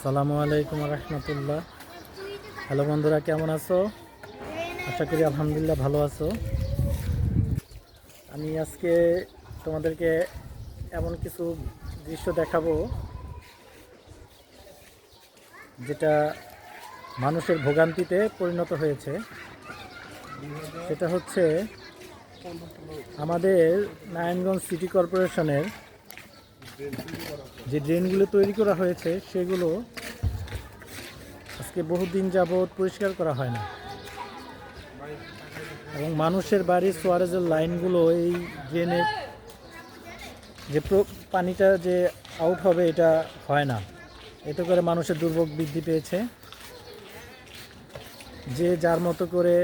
আসসালামু আলাইকুম রহমতুল্লাহ। হ্যালো বন্ধুরা, কেমন আছো? আশা করি আলহামদুলিল্লাহ ভালো আছো। আমি আজকে তোমাদেরকে এমন কিছু দৃশ্য দেখাবো, যেটা মানুষের ভোগান্তিতে পরিণত হয়েছে। সেটা হচ্ছে আমাদের নারায়ণগঞ্জ সিটি কর্পোরেশনের যে ড্রেনগুলো তৈরি করা হয়েছে, সেগুলো আজকে বহুদিন যাবৎ পরিষ্কার করা হয় না। এবং মানুষের বাড়ির সোয়ারেজের লাইনগুলো এই ড্রেনের যে পানিটা যে আউট হবে এটা হয় না। এতে করে মানুষের দুর্ভোগ বৃদ্ধি পেয়েছে। যে যার মতো করে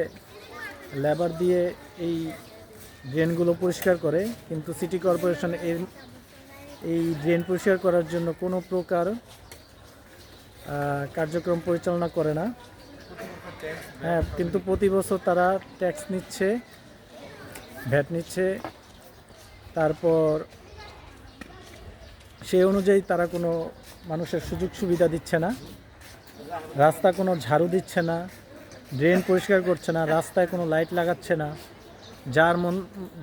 লেবার দিয়ে এই ড্রেনগুলো পরিষ্কার করে, কিন্তু সিটি কর্পোরেশন এর এই ড্রেন পরিষ্কার করার জন্য কোনো প্রকার কার্যক্রম পরিচালনা করে না। হ্যাঁ কিন্তু প্রতি বছর তারা ট্যাক্স নিচ্ছে ভ্যাট নিচ্ছে। তারপর সেই অনুযায়ী তারা কোনো মানুষের সুযোগ সুবিধা দিচ্ছে না। রাস্তা কোনো ঝাড়ু দিচ্ছে না, ড্রেন পরিষ্কার করছে না, রাস্তায় কোনো লাইট লাগাচ্ছে না। যার মন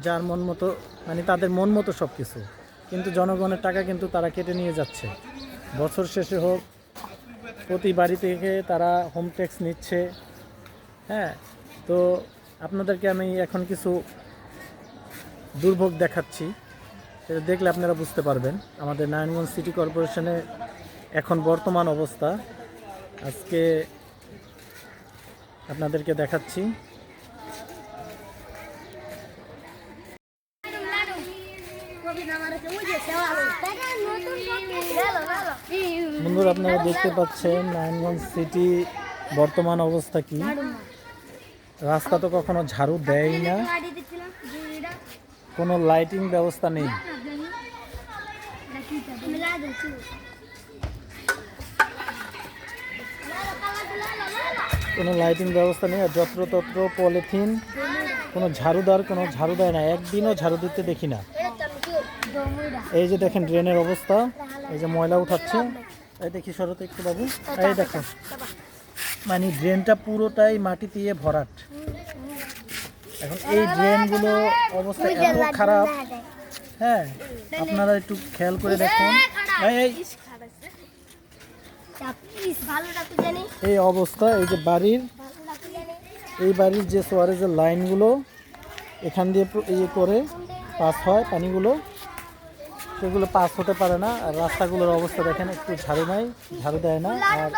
যার মন মতো মানে তাদের মন মতো সব কিছু কিন্তু জনগণের টাকা কিন্তু তারা কেটে নিয়ে যাচ্ছে। বছর শেষে হোক, প্রতি বাড়ি থেকে তারা হোম ট্যাক্স নিচ্ছে। হ্যাঁ তো আপনাদেরকে আমি এখন কিছু দুর্ভোগ দেখাচ্ছি। সেটা দেখলে আপনারা বুঝতে পারবেন। আমাদের নারায়ণগঞ্জ সিটি কর্পোরেশনে এখন বর্তমান অবস্থা। আজকে আপনাদেরকে দেখাচ্ছি। বন্ধুরা আপনারা দেখতে পাচ্ছেন, নারায়ণগঞ্জ সিটি বর্তমান অবস্থা কি? রাস্তা তো কখনো ঝাড়ু দেয় না। কোনো লাইটিং ব্যবস্থা নেই। কোনো লাইটিং ব্যবস্থা নেই, আর যত্রতত্র পলিথিন কোনো ঝাড়ুদার কোনো ঝাড়ু দেয় না। একদিনও ঝাড়ু দিতে দেখি না। এই যে দেখেন ড্রেনের অবস্থা। এই যে ময়লা উঠাচ্ছে। এই দেখি শরত একটু বাবু। এই দেখো। মানে ড্রেনটা পুরোটাই মাটি দিয়ে ভরাট। এখন এই ড্রেনগুলো অবস্থা এত খারাপ। হ্যাঁ আপনারা একটু খেয়াল করে দেখুন। এই অবস্থা এই যে বাড়ির এই বাড়ির যে সোয়ারেজের লাইনগুলো এখান দিয়ে ইয়ে করে পাস হয় পানিগুলো। সেগুলো পাস হতে পারে না। আর রাস্তাগুলোর অবস্থা দেখেন একটু ঝাড়ু নাই ঝাড়ু দেয় না। আর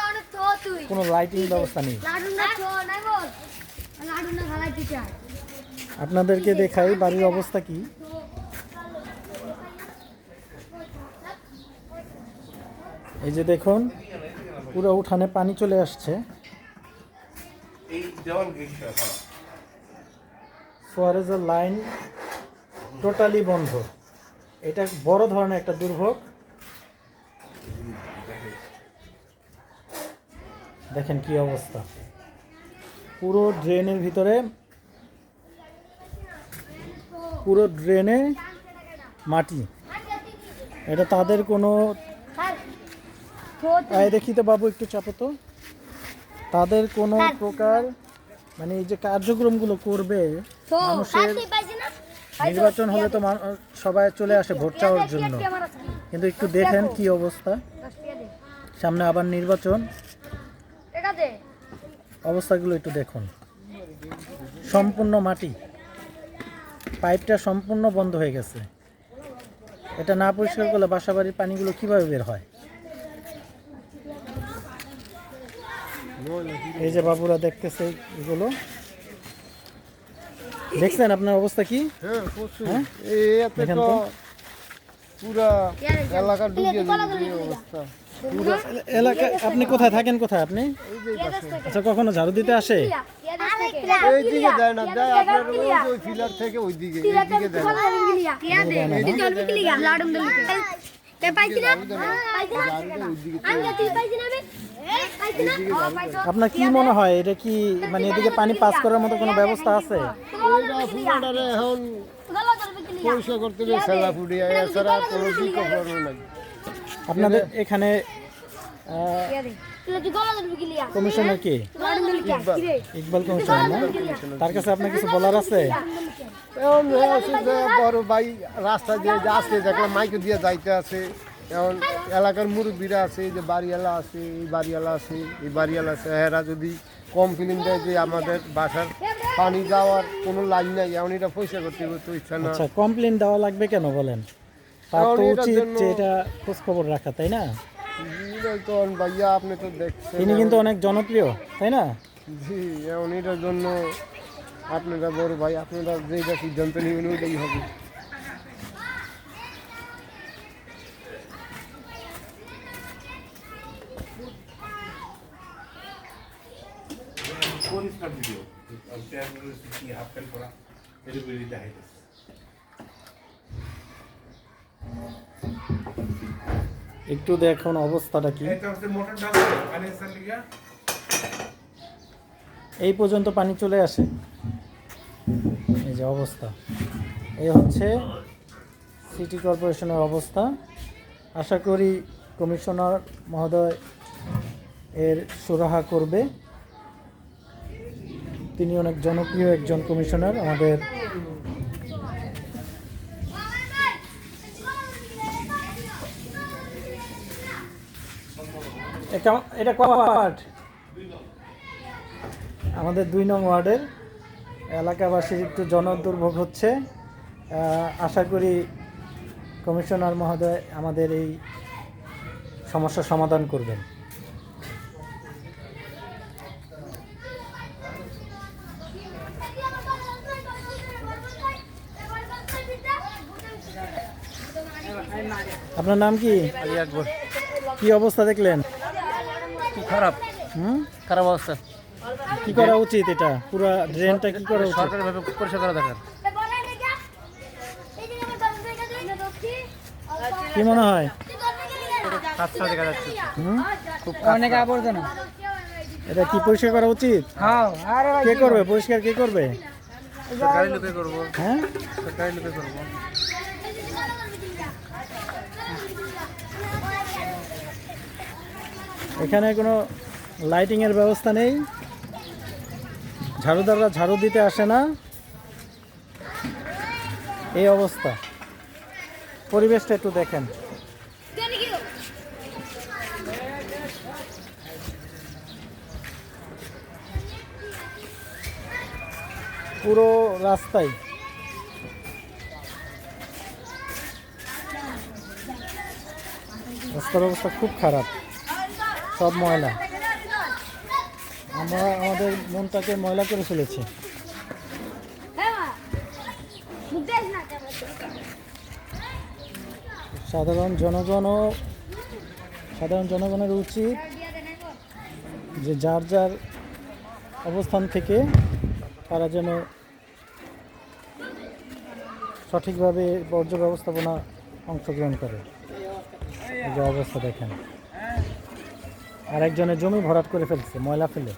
কোনো লাইটিং ব্যবস্থা নেই। আপনাদেরকে দেখাই বাড়ির অবস্থা কি। এই যে দেখুন পুরো উঠানে পানি চলে আসছে। সোয়ারেজের লাইন টোটালি বন্ধ। এটা বড় ধরনের একটা দুর্ভোগ। দেখেন কি অবস্থা। পুরো ড্রেনের ভিতরে পুরো ড্রেনে মাটি। এটা তাদের কোনো এই দেখি তো বাবু একটু চাপো তো। তাদের কোনো প্রকার মানে এই যে কার্যক্রমগুলো করবে মানুষের নির্বাচন হলে তো সবাই চলে আসে ভোট চাওয়ার জন্য। কিন্তু একটু দেখেন কি অবস্থা। সামনে আবার নির্বাচন। অবস্থাগুলো একটু দেখুন। সম্পূর্ণ মাটি। পাইপটা সম্পূর্ণ বন্ধ হয়ে গেছে। এটা না পরিষ্কার করলে বাসাবাড়ির পানিগুলো কীভাবে বের হয়? এই যে বাবুরা দেখতেছে এগুলো। দেখছেন আপনার অবস্থা কি? এলাকা আপনি কোথায় থাকেন কোথায় আপনি। আচ্ছা কখনো ঝাড়ু দিতে আসে? এই দিকে যায় না যায় আপনার ওই যে থেকে আপনার কি মনে হয়? এটা কি মানে এদিকে পানি পাস করার মতো কোনো ব্যবস্থা আছে? আপনাদের এখানে কমিশনার কি? ইকবাল কমিশনার তার কাছে আপনার কিছু বলার আছে? বড় ভাই রাস্তা দিয়ে যে আসছে দেখলাম মাইকে দিয়ে যাইতে আছে। এখন এলাকার মুরব্বীরা আছে যে বাড়িওয়ালা আছে এই বাড়িওয়ালা আছে এই বাড়িওয়ালা আছে এরা যদি কমপ্লেন দেয় যে আমাদের বাসার পানি যাওয়ার কোনো লাইন নাই এখন এটা পয়সা করতে তো ইচ্ছা না। আচ্ছা কমপ্লেন দেওয়া লাগবে কেন বলেন? তার তো উচিত যে এটা খোঁজ খবর রাখা তাই না? ভাইয়া আপনি তো দেখছেন তিনি কিন্তু অনেক জনপ্রিয় তাই না? জি এখন এটার জন্য আপনারা বড় ভাই আপনারা যেটা সিদ্ধান্ত নেবেন ওইটাই হবে। Phone is not video. To see half time for একটু দেখুন অবস্থাটা কি। এই পর্যন্ত পানি চলে আসে। এই যে অবস্থা। এই হচ্ছে সিটি কর্পোরেশনের অবস্থা। আশা করি কমিশনার মহোদয় এর সুরাহা করবে। তিনি অনেক জনপ্রিয় একজন কমিশনার আমাদের এটা- ওয়ার্ড? আমাদের দুই নং ওয়ার্ডের এলাকাবাসীর একটু জনদুর্ভোগ হচ্ছে। আশা করি কমিশনার মহোদয় আমাদের এই সমস্যার সমাধান করবেন। আপনার নাম কি? আলী আকবর। কি অবস্থা দেখলেন? খুব খারাপ? হুম? খারাপ অবস্থা। কি করা উচিত এটা? পুরো ড্রেনটা কি করা উচিত? সরকারিভাবে পরিষ্কার করা দরকার। কি মনে হয়? দেখা যাচ্ছে। হুম? অনেক আবর্জনা। এটা কি পরিষ্কার করা উচিত? হ্যাঁ আরে কে করবে? পরিষ্কার কে করবে? সরকারি লোকে করব। হ্যাঁ? সরকারি লোকে করব। এখানে কোনো লাইটিংয়ের ব্যবস্থা নেই। ঝাড়ুদাররা ঝাড়ু দিতে আসে না। এই অবস্থা। পরিবেশটা একটু দেখেন। পুরো রাস্তায়। রাস্তার অবস্থা খুব খারাপ। সব ময়লা। আমরা আমাদের মনটাকে ময়লা করে ফেলেছি। সাধারণ জনগণও, সাধারণ জনগণের উচিত যে যার যার অবস্থান থেকে তারা যেন সঠিকভাবে বর্জ্য ব্যবস্থাপনা অংশগ্রহণ করে। যে অবস্থা দেখেন। আর একজনের জমি ভরাট করে ফেলছে ময়লা ফেলে।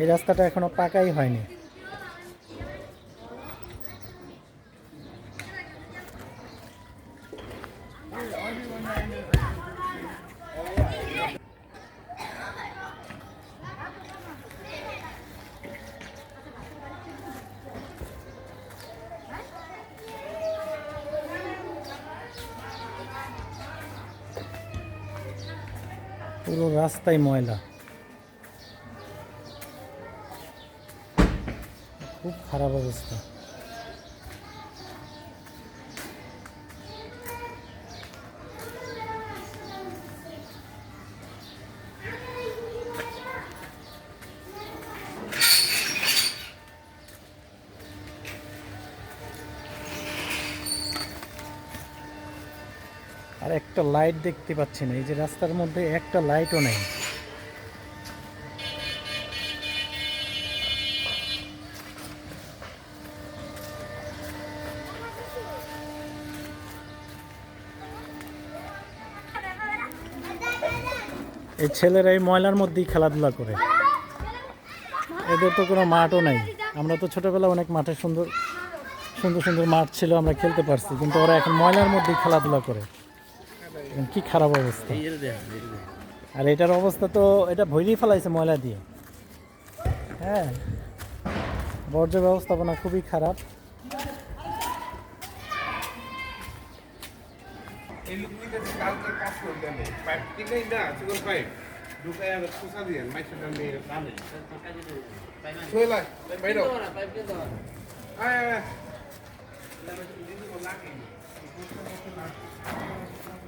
এই রাস্তাটা এখনও পাকাই হয়নি। পুরো রাস্তায় ময়লা। খুব খারাপ অবস্থা। আর একটা লাইট দেখতে পাচ্ছি না এই যে রাস্তার মধ্যে একটা লাইটও নেই। এই ছেলেরা এই ময়লার মধ্যেই খেলাধুলা করে। এদের তো কোনো মাঠও নাই। আমরা তো ছোটোবেলা অনেক মাঠে সুন্দর সুন্দর সুন্দর মাঠ ছিল, আমরা খেলতে পারছি, কিন্তু ওরা এখন ময়লার মধ্যেই খেলাধুলা করে। কি খারাপ অবস্থা? আর এটার অবস্থা তো এটা ভৈরি ফেলাইছে ময়লা দিয়ে। হ্যাঁ বর্জ্য ব্যবস্থাপনা খুবই খারাপ।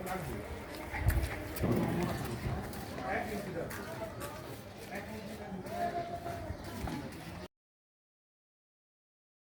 Thank you.